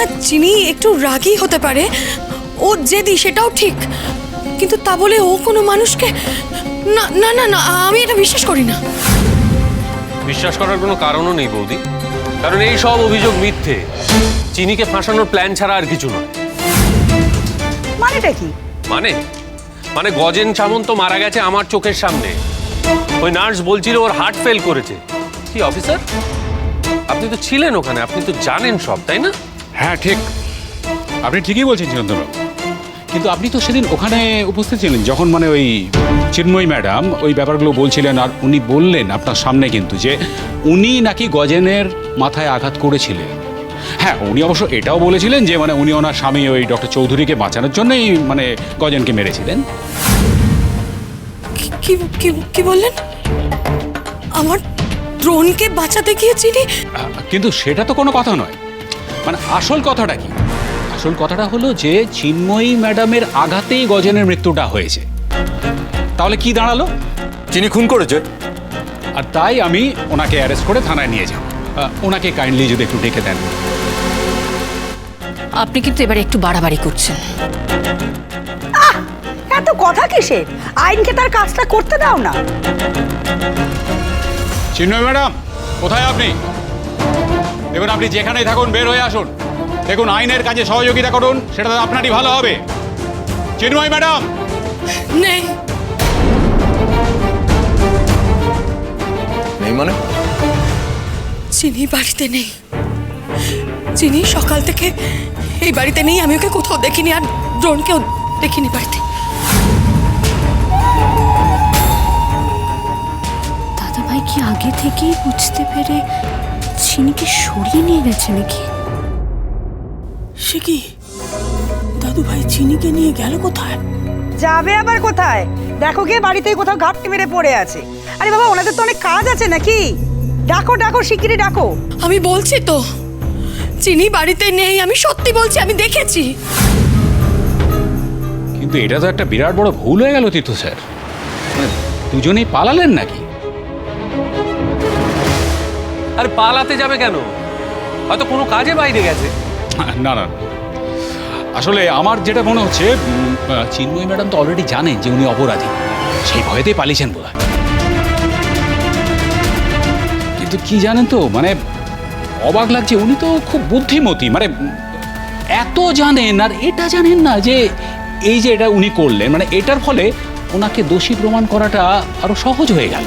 হ্যাঁ চিনি একটু রাগী হতে পারে। ও জেদি সেটাও ঠিক। কিন্তু তা বলে ও কোনো মানুষকে না না না না আমি এটা বিশ্বাস করি না। বিশ্বাস করার কোনো কারণও নেই বৌদি। কারণ এই সব অভিযোগ মিথ্যে। চিনিকে ফাঁসানোর প্ল্যান ছাড়া আর কিছু নয়। মানেটা কি? মানে? মানে গজেন সামন্ত মারা গেছে আমার চোখের সামনে। ওই নার্স বলছিল ওর হার্ট ফেল করেছে। কি অফিসার আপনি তো ছিলেন ওখানে আপনি তো জানেন সব তাই না? হ্যাঁ ঠিক। আপনি ঠিকই বলছেন চিরন্তনবাবু কিন্তু আপনি তো সেদিন ওখানে উপস্থিত ছিলেন যখন মানে ওই চিন্ময়ী ম্যাডাম ওই ব্যাপারগুলো বলছিলেন আর উনি বললেন আপনার সামনে কিন্তু যে উনি নাকি গজেনের মাথায় আঘাত করেছিলেন। হ্যাঁ উনি অবশ্য এটাও বলেছিলেন যে মানে উনি ওনার স্বামী ওই ডক্টর চৌধুরীকে বাঁচানোর জন্যই মানে গজেনকে মেরেছিলেন। কি- বললেন? আমার দ্রোণকে বাঁচাতে গিয়ে চিনি কিন্তু সেটা তো কোনো কথা নয়। মানে আসল কথাটা কি? আসল কথাটা হলো যে চিন্ময়ী ম্যাডামের আঘাতেই গজেনের মৃত্যুটা হয়েছে। তাহলে কি দাঁড়াল? চিনি খুন করেছে। আর তাই আমি ওনাকে অ্যারেস্ট করে থানায় নিয়ে যাব। আহ, ওনাকে কাইন্ডলি যদি একটু ডেকে দেন। আপনি কিন্তু এবারে একটু বাড়াবাড়ি করছেন। এত কথা কিসের? আইনকে তার কাজটা করতে দাও না। চিন্ময় ম্যাডাম কোথায় আপনি? দেখুন আপনি যেখানেই থাকুন বের হয়ে আসুন। দেখুন আইনের কাজে সহযোগিতা করুন সেটা তো আপনারই ভালো হবে। চিন্ময় ম্যাডাম! নেই। নেই মানে? চিনি বাড়িতে নেই। চিনি সকাল থেকে এই বাড়িতে নেই আমি ওকে কোথাও দেখিনি আর দ্রোণকেও দেখিনি বাড়িতে। দাদা ভাই কি আগে থেকেই বুঝতে পেরে চিনিকে সরিয়ে নিয়ে গেছে নাকি সে কি? দাদু ভাই চিনিকে নিয়ে গেল কোথায়? যাবে আবার কোথায়? দেখো গিয়ে বাড়িতেই কোথাও ঘাপটি মেরে পড়ে আছে। আরে বাবা ওনাদের তো অনেক কাজ আছে নাকি? ডাকো ডাকো শিগগিরই ডাকো। আমি বলছি তো চিনি বাড়িতে নেই আমি সত্যি বলছি আমি দেখেছি। কিন্তু এটা তো একটা বিরাট বড় ভুল হয়ে গেল তীর্থ স্যার। মানে দুজনেই পালালেন নাকি? আর পালাতে যাবে কেন? হয়তো কোনো কাজে বাইরে গেছে। না না আসলে আমার যেটা মনে হচ্ছে চিন্ময়ী ম্যাডাম তো অলরেডি জানেন যে উনি অপরাধী। সেই ভয়েতেই পালিয়েছেন বোধ কিন্তু কি জানেন তো মানে অবাক লাগছে, উনি তো খুব বুদ্ধিমতী মানে এত জানেন, আর এটা জানেন না যে এই যে এটা উনি করলেন মানে এটার ফলে ওনাকে দোষী প্রমাণ করাটা আরও সহজ হয়ে গেল।